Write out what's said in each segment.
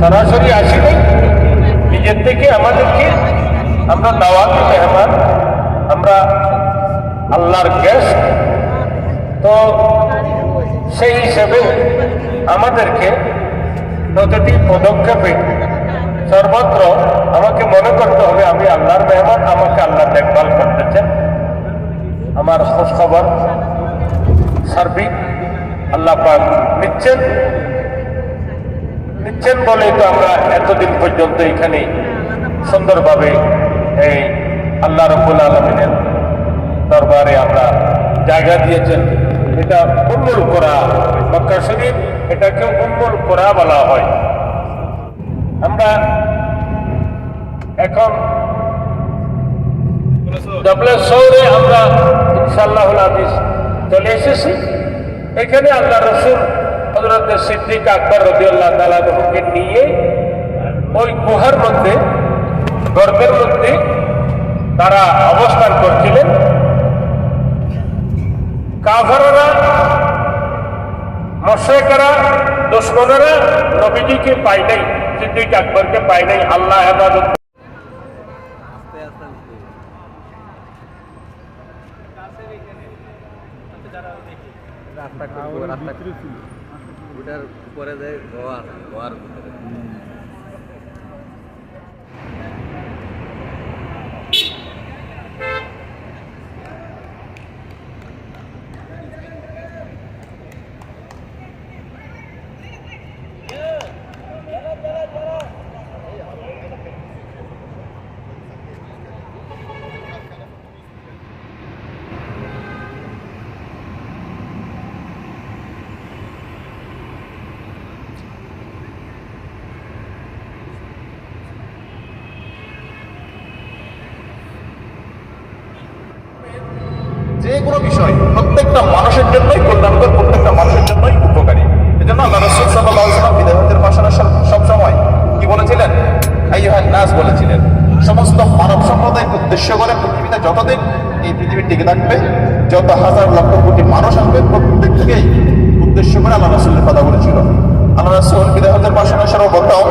সরাসরি আসি নাই নিজের থেকে আমাদেরকে আমরা দাওয়াতি, মেহমান, আমরা আল্লাহর গেস্ট তো সেই হিসেবে আমাদেরকে প্রতিটি পদক্ষেপে সর্বত্র আমাকে মনে করতে হবে, আমি আল্লাহর মেহমান, আমাকে আল্লাহ দেখভাল করতেছেন আমার খোঁজ খবর সার্বিক আল্লাহ পাক নিচ্ছেন। নিচ্ছেন বলেই তো আমরা এতদিন পর্যন্ত এখানে সুন্দরভাবে এই আল্লাহ রব্বুল আলমিনের দরবারে আমরা জায়গা দিয়েছেন। এটা উম্মুল কোরা, মক্কা শরীফ এটাকে উম্মুল কোরা বলা হয়। আমরা এখন শহরে আমরা ইনশাল্লাহ হাদিস চলে এসেছি। এখানে আল্লাহ রসুল হজরত সিদ্দিক আকবর রদিউল্লাহ তালাকে নিয়ে ওই গুহার মধ্যে গর্ভের মধ্যে তারা অবস্থান করছিলেন। কাফাররা মশেকেরা দুশ্মনেরা নবীজিকে পাই নাই, সিদ্দিক আকবরকে পাই নাই, আল্লাহ হেফাজত রাস্তা রাস্তা ওটার উপরে যায় গোয়ার গোয়ার ভিতরে কোনো বিষয় প্রত্যেকটা মানুষের জন্যই কল্যাণকর, প্রত্যেকটা মানুষের জন্যই উপকারী। এই জন্য আল্লাহ রসুল সাল্লাহ ভাষণে সব সময় কি বলেছিলেন? নাস বলেছিলেন, সমস্ত মানব সম্প্রদায়কে উদ্দেশ্য করে পৃথিবীতে যতদিন এই পৃথিবী টিকে থাকবে, যত হাজার লক্ষ কোটি মানুষ আসবে, প্রত্যেককেই উদ্দেশ্য করে আল্লাহ রসুলের কথা বলেছিল। আল্লাহ রসুল বিদায়তের ভাষণে সর্বপ্রথম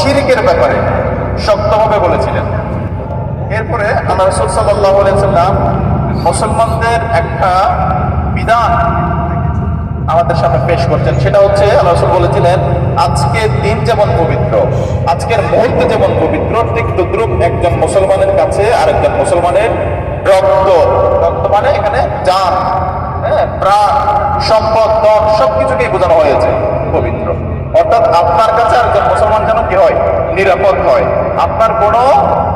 শিরিকের ব্যাপারে শক্তভাবে বলেছিলেন। এরপরে আল্লাহ রসুল সাল্লাহ সাল্লাম মুসলমানদের একটা বিধান আমাদের সামনে পেশ করছেন। সেটা হচ্ছে আল্লাহ বলেছিলেন, আজকের দিন যেমন পবিত্র, আজকের মুহূর্তে যেমন পবিত্র, ঠিক তদ্রুপ একজন মুসলমানের কাছে আরেকজন মুসলমানের রক্ত। রক্ত মানে এখানে জান হ্যাঁ প্রাণ, সম্পদ, ধন, সবকিছুকেই বোঝানো হয়েছে পবিত্র। অর্থাৎ আপনার কাছে আরেকজন মুসলমান যেন কি হয়? নিরাপদ হয়। আপনার কোনো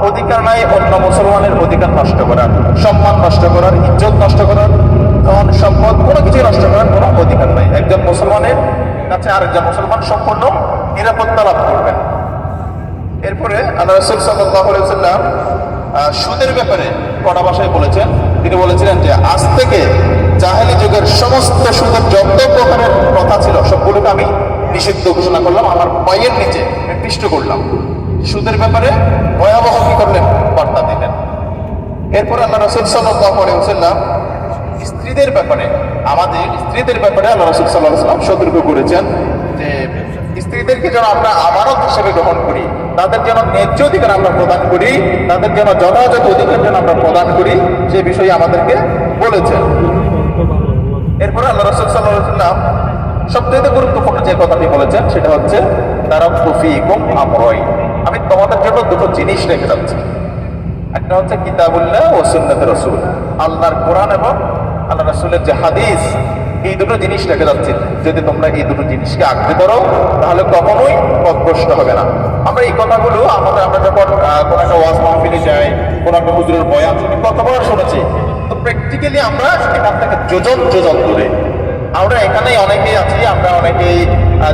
অধিকার নাই, অন্য মুসলমানের অধিকার নষ্ট করার, সম্মান নষ্ট করার, ইজ্জত নষ্ট করার, ধন সম্পদ, কোনো কিছু নষ্ট করার কোনো অধিকার নাই। একজন মুসলমানের কাছে আরেকজন মুসলমান সম্পূর্ণ নিরাপত্তা লাভ করবেন এরপরে আল্লাহ রসুল সাল্লাম সুদের ব্যাপারে কড়া ভাষায় বলেছেন। তিনি বলেছিলেন যে, আজ থেকে জাহেলি যুগের সমস্ত সুদের যত প্রকারের কথা ছিল, সবগুলোকে আমি নিষিদ্ধ ঘোষণা করলাম, আমার পায়ের নিচে নির্দিষ্ট করলাম। সুদের ব্যাপারে ভয়াবহ কি করলেন? বার্তা দিলেন। এরপরে আল্লাহ রসুল সাল্লাম স্ত্রীদের ব্যাপারে, আমাদের স্ত্রীদের ব্যাপারে আল্লাহ রসুল সাল্লাহ সাল্লাম সতর্ক করেছেন যে স্ত্রীদেরকে যেন আমরা আমানত হিসেবে গ্রহণ করি, তাদের যেন ন্যায্য অধিকার আমরা প্রদান করি, তাদের যেন যথাযথ অধিকার যেন আমরা প্রদান করি, সে বিষয়ে আমাদেরকে বলেছেন। এরপরে আল্লাহ রসুল সাল্লাম সবচেয়ে গুরুত্বপূর্ণ যে কথাটি বলেছেন, সেটা হচ্ছে তারা কুফি কুম আমরই আমি তোমাদের জন্য দুটো জিনিস রেখে যাচ্ছি। একটা হচ্ছে কিতাবুল্লাহ ও সুন্নত রসুল। আল্লাহর কোরআন এবং আল্লাহ রসুলের যে হাদিস, এই দুটো জিনিস রেখে যাচ্ছে। যদি তোমরা এই দুটো জিনিসকে আঁকড়ে ধরো, তাহলে কখনোই পথভ্রষ্ট হবে না। আমরা এই কথাগুলো আমাদের, আমরা যখন কোনো একটা ওয়াজ মাহফিলে যাই, কোনো একটা হুজুরের বয়ান শুনি, কতবার শুনেছি। তো প্র্যাকটিক্যালি আমরা এখান থেকে যোজন যোজন দূরে। আমরা এখানেই অনেকেই আছি, আমরা অনেকেই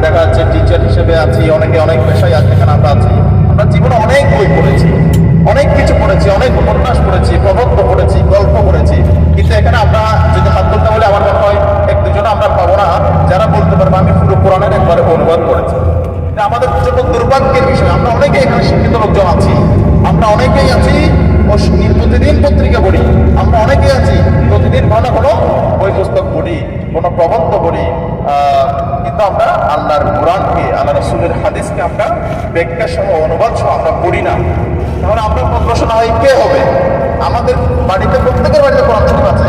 দেখা যাচ্ছে টিচার হিসেবে আছি, অনেকে অনেক পেশায় আছে এখানে আমরা আছি। আমরা জীবনে অনেক বই পড়েছি। অনেক কিছু পড়েছি, অনেক উপন্যাস পড়েছি, প্রবন্ধ পড়েছি, গল্প পড়েছি। কিন্তু এখানে আমরা যদি হাত তুলতে বলে, আমার মনে হয় এক দুজনে আমরা পাবো না। যারা বলতে পারব, আমি পুরো কোরআনের একবারে অনুবাদ করেছি। আমাদের জন্য দুর্ভাগ্যের বিষয়, আমরা অনেকেই এখানে শিক্ষিত লোকজন আছি। আমরা অনেকেই আছি প্রতিদিন পত্রিকা পড়ি। আমরা অনেকেই আছি, প্রতিদিন ঘন ঘন বই পুস্তক পড়ি, কোনো প্রবন্ধ পড়ি। কিন্তু আমরা আল্লাহর কোরআনকে আল্লাহ রসুলের হাদিসকে আমরা ব্যাখ্যা সহ অনুবাদ সহ আমরা পড়ি না। তাহলে আমরা প্রশ্ন হয় কে হবে? আমাদের বাড়িতে প্রত্যেকের বাড়িতে কোরআন শরীফ আছে।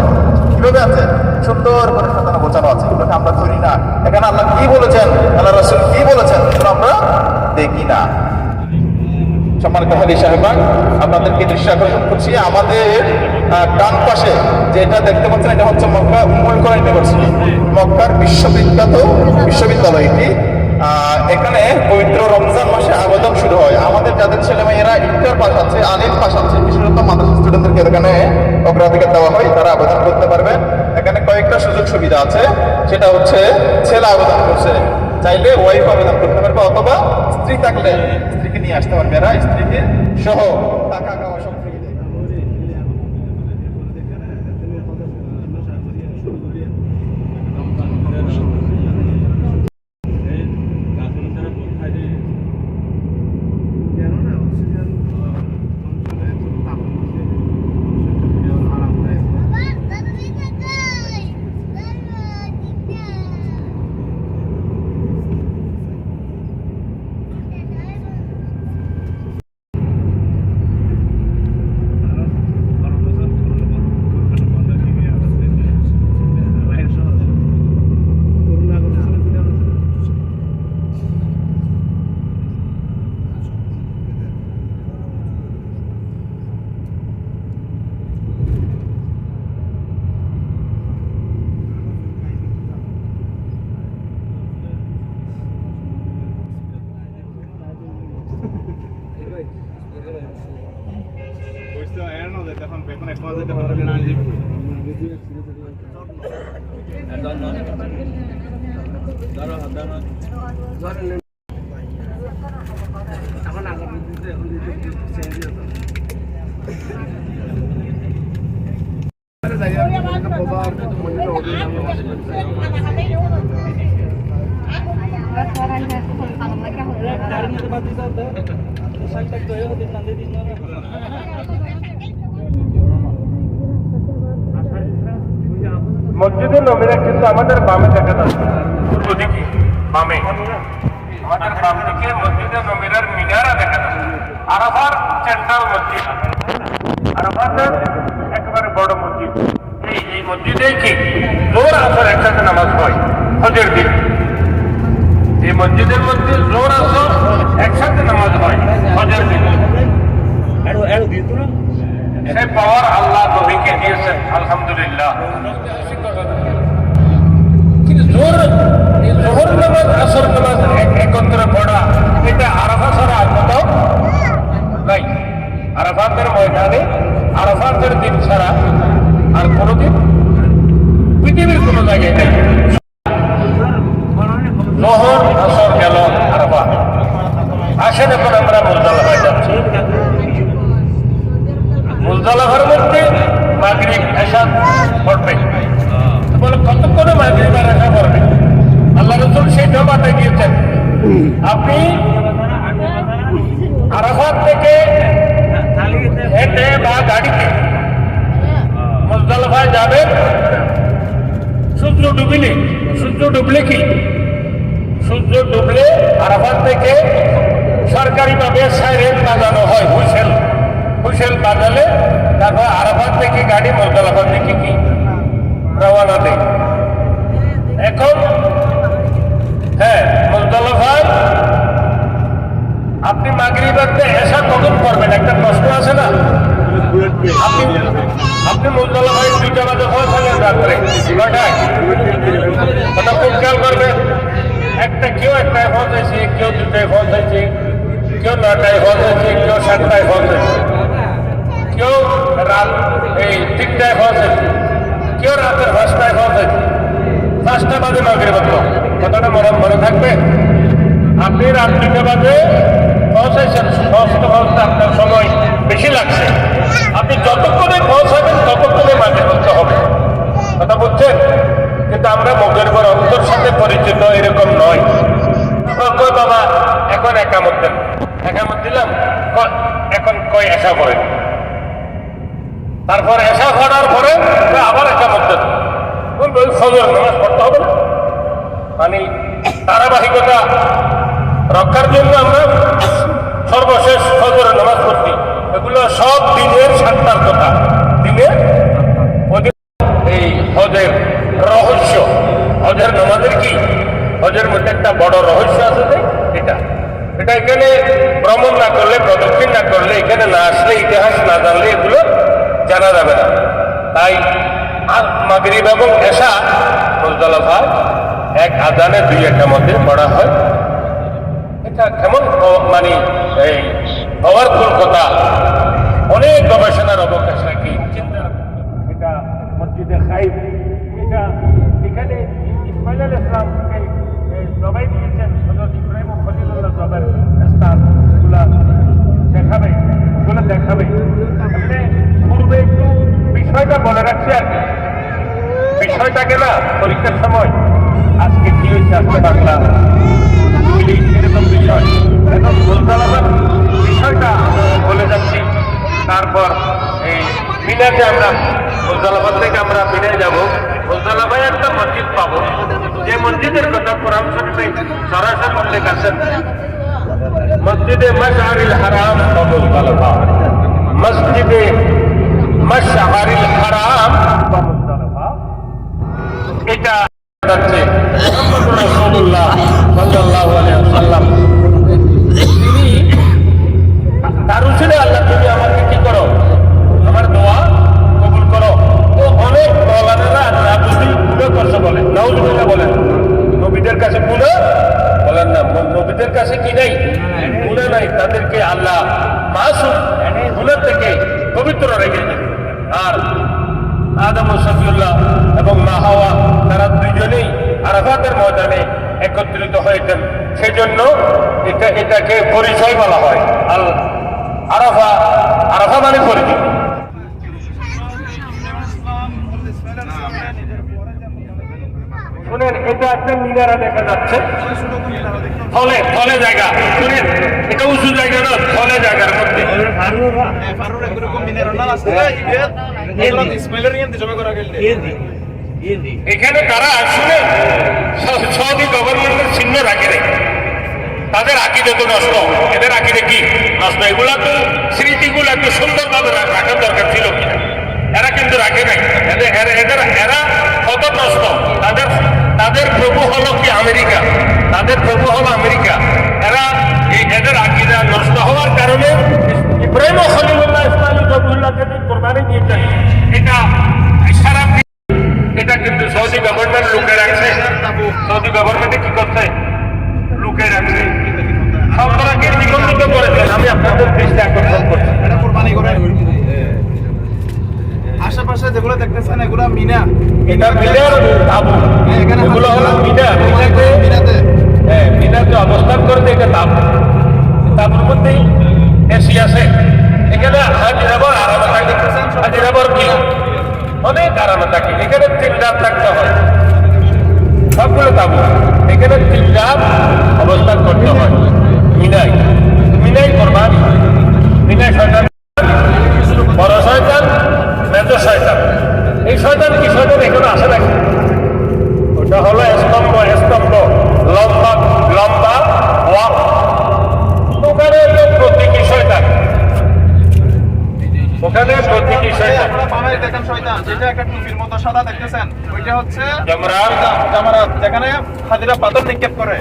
কীভাবে আছে? সুন্দর করে সাজানো বোঝানো আছে। এগুলোকে আমরা ধরি না। এখানে আল্লাহ কি বলেছেন? আল্লাহ রসুল কি বলেছেন? আমরা দেখি না। সম্মানিত হলি সাহেবান আপনাদেরকে দৃশ্য আকর্ষণ করছি। আমাদের ডান পাশে যেটা দেখতে পাচ্ছেন, এটা হচ্ছে মক্কা, উম্মুল কোরআন ইউনিভার্সিটি মক্কার বিশ্ববিখ্যাত বিশ্ববিদ্যালয় এটি এখানে পবিত্র রমজান মাসে আবেদন শুরু হয়। আমাদের যাদের ছেলে মেয়েরা ইন্টার পাস আছে আলিম পাস আছে বিশেষত মাদ্রাসা স্টুডেন্টদেরকে এখানে অগ্রাধিকার দেওয়া হয়, তারা আবেদন করতে পারবে এখানে কয়েকটা সুযোগ সুবিধা আছে। সেটা হচ্ছে, ছেলে আবেদন করছে। চাইলে ওয়াইফ আবেদন করতে পারবে, অথবা স্ত্রী থাকলে স্ত্রীকে নিয়ে আসতে পারবে এরা, স্ত্রীকে সহ টাকা খাওয়া সব free দেয়। মসজিদে নবীরা কিন্তু আমাদের বামে দেখা যাচ্ছে। পূর্ব দিকে বামে। আমাদের বাম দিকে মসজিদে নবীরার মিনারা দেখা যাচ্ছে। আরাফার সেন্ট্রাল মসজিদ। আরাফাতের একেবারে বড় মসজিদ। এই মসজিদে কি? জোর আসর একসাথে নামাজ হয়। হজের দিন। এই মসজিদের মধ্যে জোর আসর একসাথে নামাজ হয় হজের দিন। সেই পাওয়ার আল্লাহ নবীকে দিয়েছেন আলহামদুলিল্লাহ। কিন্তু জোর জোহর নামাজ আসর নামাজ এক- একত্রে পড়া এটা আরাফা ছাড়া আর কোথাও নাই। আরাফাতের ময়দানে আরাফাতের দিন ছাড়া আর কোনোদিন পৃথিবীর কোনো জায়গায় নেই। জোহর আসর গেল আরাফা আসেন এখন আমরা মুলতলাফায় যাচ্ছি। মুলতলাফার মধ্যে মাগরিব এসা পড়বে। বলে, কতক্ষণে মাগরিব আর এসা পড়বে? আল্লাহ রসুল সেইটা বাতায় দিয়েছেন। আপনি আরাফাত থেকে হেঁটে বা গাড়িতে মুজদালফায় যাবেন। সূর্য ডুবিলে, সূর্য ডুবলে কি? সূর্য ডুবলে আরাফাত থেকে সরকারিভাবে সাইরেন বাজানো হয়, হুইসেল। হুইসেল বাজালে তারপর আরাফাত থেকে গাড়ি মুজদালফার থেকে কি রওনা দেয়। এখন হ্যাঁ মুজদালফায় আপনি মাগরিবাতে এসা কখন করবেন? একটা প্রশ্ন আছে না? আপনি আপনি মুজদালা ভাই দুইটা বাজে পৌঁছালেন রাত্রে। কয়টায় কথা খুব খেয়াল করবেন? একটা কেউ একটায় পৌঁছেছে কেউ দুটায় পৌঁছেছে কেউ নটায় পৌঁছেছে কেউ সাতটায় পৌঁছেছে কেউ রাত এই তিনটায় পৌঁছেছে কেউ রাতের পাঁচটায় পৌঁছেছে পাঁচটা বাজে মাগরিব কথাটা মনে মনে থাকবে? আপনি রাত তিনটে বাজে পৌঁছাইছেন পৌঁছতে পৌঁছতে আপনার সময় বেশি লাগছে। আপনি যতক্ষণে পৌঁছাবেন, ততক্ষণে মাঝে করতে হবে আমরা মগের পর অন্তর সাথে পরিচিত এরকম নয়। কয় বাবা? এখন একামত দেন একামত দিলাম? এখন কয় এসা করেন তারপর এসা করার পরে আবার একামত দেন ফজর নামাজ পড়তে হবে মানে ধারাবাহিকতা রক্ষার জন্য আমরা সর্বশেষ ফজরের নামাজ পড়ছি। এগুলো সব দিনের সাতটার কথা। ওদের এই হজের রহস্য। হজের নামাজের কি? হজের মধ্যে একটা বড় রহস্য আছে যে, এটা। এটা এখানে ভ্রমণ না করলে, প্রদক্ষিণ না করলে, এখানে না আসলে, ইতিহাস না জানলে এগুলো জানা যাবে না। তাই মাগরিব এবং এসা মুজদালাফা এক আজানে দুই একটা মধ্যে পড়া হয়। এটা কেমন মানে এই পাওয়ারফুল কথা। অনেক গবেষণার অবকাশ রাখি চিন্তা এটা মসজিদে খাইব। এখানে ইসমাইল ইসলামকে জবাই দিয়েছেন হজরত দেখাবে ওগুলো দেখাবে। পূর্বে একটু বিষয়টা বলে রাখছি আর বিষয়টাকে না পরীক্ষার সময়। আজকে কি হয়েছে? আজকে বাংলা। ইংলিশ বিষয়। এখন বলতে বিষয়টা বলে যাচ্ছি। তারপর এই মিনাতে আমরা মুজদালাবাদ থেকে আমরা মিনে যাব। মুজদালাবায় একটা মসজিদ পাবো। যে মসজিদের কথা কোরআন শরীফে সরাসরি উল্লেখ আছে। মসজিদে মশআরিল হারাম। বা মসজিদে মশআরিল হারাম। এটা উচিলে আল্লাহ তুমি আমাকে কি করো আমার দোয়া কবুল করো ও অনেক মৌলানারা না বুঝি পুরো করছে বলে নাউজুবিল্লাহ বলেন। নবীদের কাছে পুরো বলেন না নবীদের কাছে কি নেই? পুরো নাই, তাদেরকে আল্লাহ মাসুম গুণের থেকে পবিত্র রেখেছেন আর আদম শফিউল্লাহ এবং মা হাওয়া, তারা দুইজনেই আরাফাতের ময়দানে একত্রিত হয়েছেন। সেজন্য এটা এটাকে পরিচয় বলা হয়। আল আরাফা আরাফা মানে পরিচয় শুনেন এটা একটা মিনারা দেখা যাচ্ছে। ফলে ফলে জায়গা। শুনেন, এটা উঁচু জায়গা না, ফলে জায়গার মধ্যে এখানে তারা শুনে সৌদি গভর্নমেন্টের চিহ্ন রাখে তাদের আকিদে তো নষ্ট। এদের আকিদে কি? নষ্ট। এগুলা তো স্মৃতিগুলো একটু সুন্দরভাবে রাখার দরকার ছিল কিনা? এরা কিন্তু রাখে নাই। এদের তাদের প্রভু হলো আমেরিকা। এরা এই এদের আকিদা নষ্ট হওয়ার কারণে ইব্রাহিম ইসলামী জবুল্লাহকে কোরবানি দিয়েছেন এটা সারা এটা কিন্তু সৌদি গভর্নমেন্ট লুকে রাখছে। সৌদি গভর্নমেন্টে কি করছে? লুকে রাখছে। সরকারকে নিবন্ধিত করেছেন? আমি আপনাদের দৃষ্টি আকর্ষণ করছি। আশেপাশে যেগুলো দেখতেছেন এগুলো মিনা। এটা মিনার তাবু হ্যাঁ, এখানে এগুলো হলো হাজিরা- মিনা মিনাতে মিনাতে হ্যাঁ মিনাতে অবস্থান করতে এটা তাবু তাবুর মধ্যেই এসি আছে এখানে হাজিরাবর আরামে থাকে হাজিরাবর কি অনেক আরামে থাকে এখানে তিন রাত থাকতে হয় সবগুলো তাবু এখানে তিন রাত অবস্থান করতে হয় মিনাই মিনাই কোরবানি মিনাই শয়তান বড় শয়তান মেজর শয়তান এই শয়তান কি শয়তান এখানে আসে নাকি ওটা হলো স্তম্ভ স্তম্ভ লম্বা লম্বা ওয়াক ওখানে হলো প্রতীকী শয়তান ওখানে প্রতীকী শয়তান আপনারা বামের দেখেন শয়তান যেটা একটা টুপির মতো সাদা দেখতেছেন ওইটা হচ্ছে জামারাত। যেখানে হাজিরা পাথর নিক্ষেপ করে।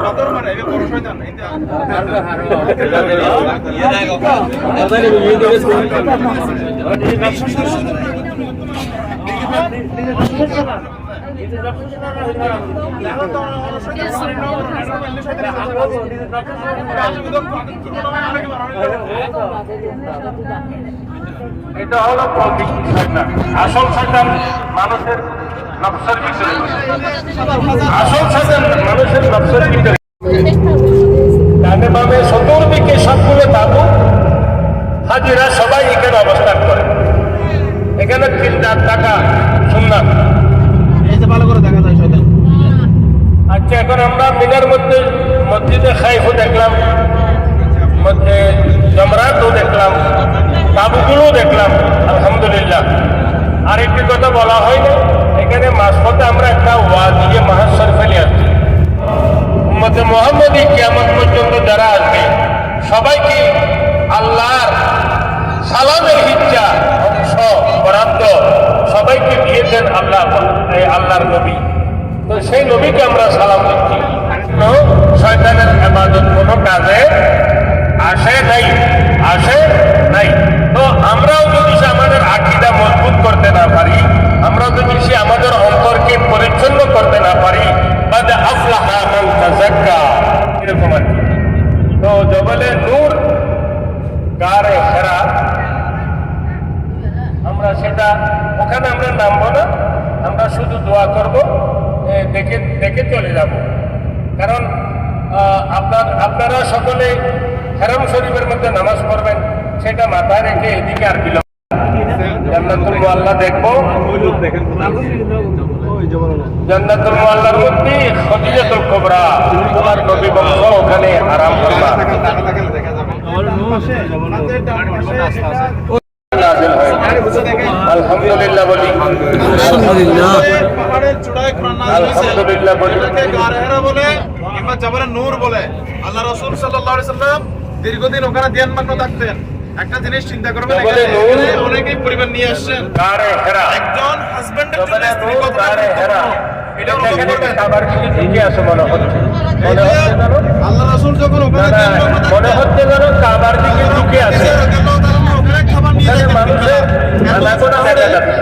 পাথর মারে এই বড় শয়তান এইটা এটা হলো আসল শয়তান মানুষের নফসের ভিতরে। আসল শয়তান মানুষের নফসের ভিতরে। ডানে বামে চতুর্দিকে সবগুলো তাবু হাজিরা সবাই এখানে অবস্থান করে। এখানে তিন চার টাকা শুনলাম ভালো করে দেখা যায় শয়তান আচ্ছা এখন আমরা মিনার মধ্যে মসজিদে খাইফও দেখলাম মধ্যে জমরাতও দেখলাম তাবুগুলোও দেখলাম আলহামদুলিল্লাহ। আর একটি কথা বলা হয়নি এখানে মাঝপথে আমরা একটা ওয়াজিয়ে মাহাসর ফেলে আসছি। মধ্যে মোহাম্মদী কেমন পর্যন্ত যারা আসবে সবাইকে আল্লাহর সালামের অংশ বরাদ্দ সবাইকে দিয়েছেন আল্লাহ আল্লাহর নবী। তো সেই নবীকে আমরা সালাম দিচ্ছি। শয়তানের আবাদত কোনো কাজে আসে নাই আসে নাই। তো আমরাও যদি সে আমাদের আকিদা মজবুত করতে না পারি আমরা যদি সে আমাদের অন্তরকে পরিচ্ছন্ন করতে না পারি বাদে আফলাহা মান তাযাক্কা এরকম আর কি। তো জবলে নূর গারে হেরা আমরা সেটা ওখানে আমরা নামবো না আমরা শুধু দোয়া করব এ, দেখে দেখে চলে যাব কারণ আহ, আপনার সকলে হেরাম শরীফের মধ্যে নামাজ পড়বেন সেটা মাথায় রেখে এদিকে আর বিলম্ব জান্নাতুল আল্লাহ দেখব। জান্নাতুল আল্লাহর মধ্যে খদিজাতুল কুবরা। তোমার নবী বংশ ওখানে আরাম করবা। আলহামদুলিল্লাহ বলি। আলহামদুলিল্লাহ। বলে কিংবা জাবালে নূর বলে। আল্লাহ রাসূল আলাইহি সাল্লাম দীর্ঘদিন ওখানে ধ্যান ধ্যানমগ্ন থাকতেন। একটা জিনিস চিন্তা করবেন অনেকেই পরিবার নিয়ে আসছেন। একজন হাজবেন্ডের জন্য স্ত্রী কতটা এটা অনুভব করবেন। খাবার আছে মনে হচ্ছে? আল্লাহ রাসূল যখন ওখানে মনে হচ্ছে যেন কাবার দিকে ঢুকে আছে। ওখানে খাবার নিয়ে মানুষের আনাগোনা দেখা যাচ্ছে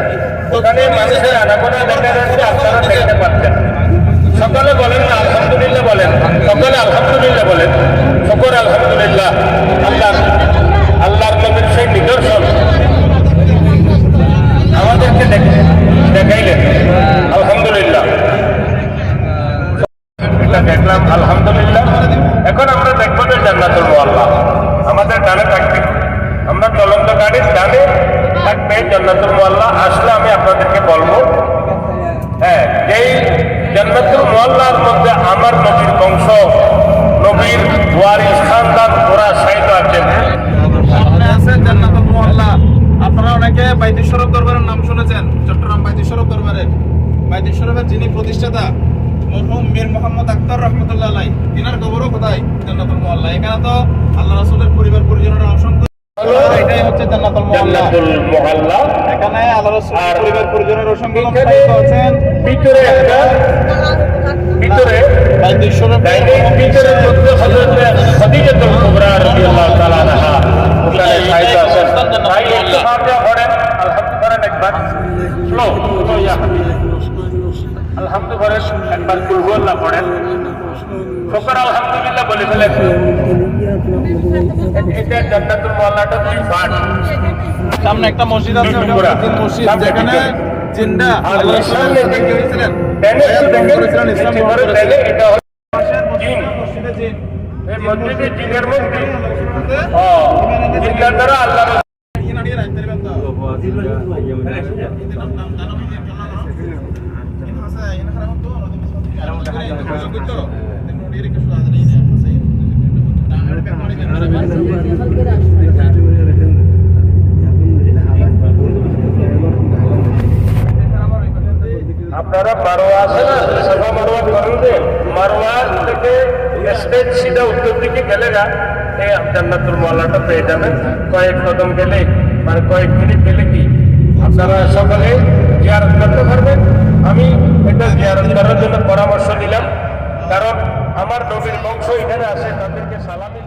ওখানে মানুষের আনাগোনা দেখা যাচ্ছে আপনারা দেখতে পাচ্ছেন। সকালে বলেন না, আলহামদুলিল্লাহ বলেন। সকালে আলহামদুলিল্লাহ বলেন। শকর, আলহামদুলিল্লাহ। আল্লাহ, আল্লাহর নবীর সেই নিদর্শন। আমাদেরকে দেখ- দেখাইলেন। আলহামদুলিল্লাহ। দেখলাম, আলহামদুলিল্লাহ। এখন আমরা দেখব যে জান্নাতুল মোয়াল্লা আমাদের ডানে থাকবে। আমরা চলন্ত গাড়ির ডানে থাকবে জান্নাতুল মোয়াল্লা আসলে আমি আপনাদেরকে বলব হ্যাঁ যেই জান্নাতুল মোয়াল্লার মধ্যে আমার নবীর বংশ নবীর ওয়ারিস খানদান ওরা সাহিত্য আছেন। সামনে আছে জান্নাতুল মুআল্লা আপনারা অনেকে বাইতুল দরবারের নাম শুনেছেন চট্টগ্রাম শরফ দরবারের বাইতুল যিনি প্রতিষ্ঠাতা মরহুম মীর মোহাম্মদ আক্তার রহমতুল্লাহ আলাই তিনার কবরও কোথায়? জান্নাতুল মুআল্লা এখানে তো আল্লাহ রাসূলের পরিবার পরিজনের অসংখ্য এটাই হচ্ছে জান্নাতুল মোহাল্লা এখানে আল্লাহ পরিবার পরিজনের অসংখ্য আছেন। ভিতরে ভিতরে হযরত খদিজাতুল কুবরা রাদিয়াল্লাহু তাআলা আনহা। ওখানে সাহিত্য ভাই একটু সাহায্য করেন। আলহামদুলিল্লাহ একবার। স্লো স্লো ইয়া আলহামদুলিল্লাহ একবার কুলহু আল্লাহ পড়েন শুকর আলহামদুলিল্লাহ বলে ফেলেন। এটা জান্নাতুল মোয়াল্লাটা দুই পার্ট সামনে একটা মসজিদ আছে ওটা মসজিদ যেখানে। জিন্দা আল্লাহ সামনে করেছিলেন। করেছিলেন ইসলাম এটা জিন। এই মসজিদে জিনের ও দ্বারা আল্লাহ কি আছে এখানে খারাপ তো এখানে বুঝো তো দেখো ডিরে কিছু আছে নেই আছে ডাঙর পেপারে আপনারা মারোয়া আছে না সাফা মারোয়া করেন যে মারোয়া থেকে স্টেজ সিধা উত্তর দিকে গেলে না এই জান্নাতুল মোয়াল্লাটা পেয়ে যাবেন কয়েক কদম গেলে মানে কয়েক মিনিট গেলে কি আপনারা সকলে জিয়ারত করতে পারবেন আমি এটা জিয়ারত করার জন্য পরামর্শ দিলাম কারণ আমার নবীর বংশ এখানে আসে তাদেরকে সালামি